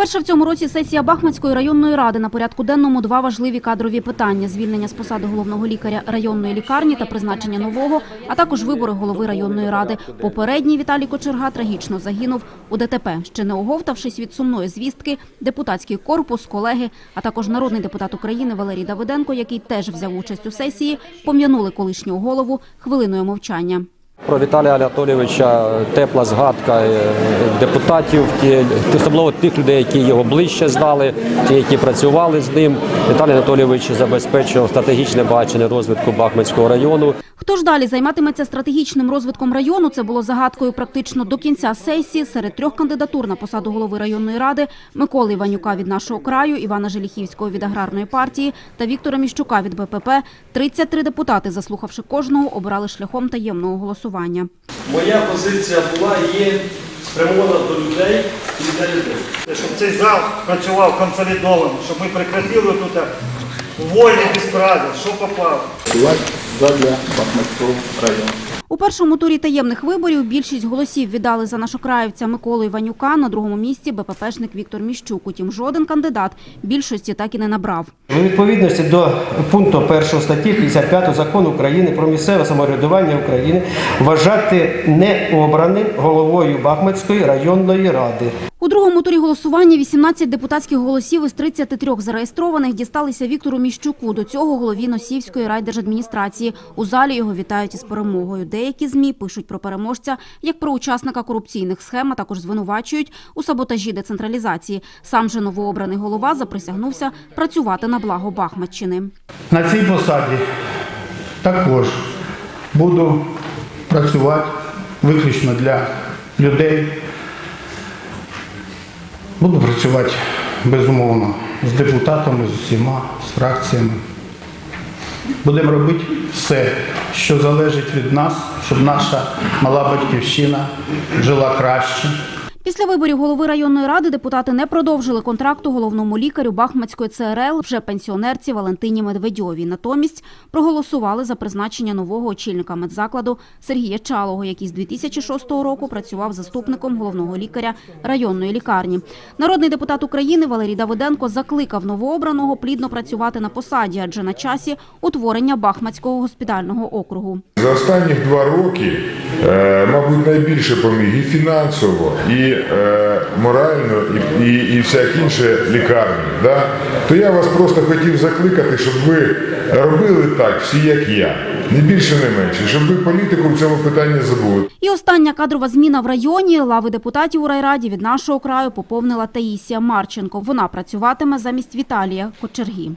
Перша в цьому році сесія Бахмацької районної ради на порядку денному два важливі кадрові питання: звільнення з посади головного лікаря районної лікарні та призначення нового, а також вибори голови районної ради. Попередній Віталій Кочерга трагічно загинув у ДТП. Ще не оговтавшись від сумної звістки, депутатський корпус, колеги, а також народний депутат України Валерій Давиденко, який теж взяв участь у сесії, пом'янули колишнього голову хвилиною мовчання. Про Віталія Анатолійовича тепла згадка е, депутатів, особливо тих людей, які його ближче знали, ті, які працювали з ним. Віталій Анатолійович забезпечував стратегічне бачення розвитку Бахмутського району. Хто ж далі займатиметься стратегічним розвитком району? Це було загадкою практично до кінця сесії. Серед трьох кандидатур на посаду голови районної ради Миколи Іванюка від нашого краю, Івана Желіхівського від аграрної партії та Віктора Міщука від БПП. 33 депутати, заслухавши кожного, обирали шляхом таємного голосування. Моя позиція була є спрямована до людей і для людей. щоб цей зал працював консолідовано, щоб ми прекратили тут вольні безправі, що попав. задля Бахмутського району. Першому турі таємних виборів більшість голосів віддали за нашокраївця Миколу Іванюка. На другому місці БППшник Віктор Міщук. Утім, жоден кандидат більшості так і не набрав. У відповідності до пункту 1 статті 55 закону України про місцеве самоврядування України вважати необраним головою Бахмутської районної ради. У другому турі голосування 18 депутатських голосів із 33 зареєстрованих дісталися Віктору Міщуку. До цього голові Носівської райдержадміністрації. У залі його вітають із перемогою. Деякі ЗМІ пишуть про переможця як про учасника корупційних схем, а також звинувачують у саботажі децентралізації. Сам же новообраний голова заприсягнувся працювати на благо Бахматщини. На цій посаді також буду працювати виключно для людей. Буду працювати безумовно з депутатами, з усіма, фракціями. Будемо робити все, що залежить від нас, щоб наша мала батьківщина жила краще. Після виборів голови районної ради депутати не продовжили контракту головному лікарю Бахматської ЦРЛ вже пенсіонерці Валентині Медведьовій. Натомість проголосували за призначення нового очільника медзакладу Сергія Чалого, який з 2006 року працював заступником головного лікаря районної лікарні. Народний депутат України Валерій Давиденко закликав новообраного плідно працювати на посаді, адже на часі утворення Бахматського госпітального округу. За останні два роки, е, мабуть, найбільше поміг і фінансово, і е, морально, і, і, і всяк інше лікарні. Да? То я вас просто хотів закликати, щоб ви робили так, всі як я, не більше, не менше, щоб ви політику в цьому питанні забули. І остання кадрова зміна в районі лави депутатів у райраді від нашого краю поповнила Таїсія Марченко. Вона працюватиме замість Віталія Кочергі.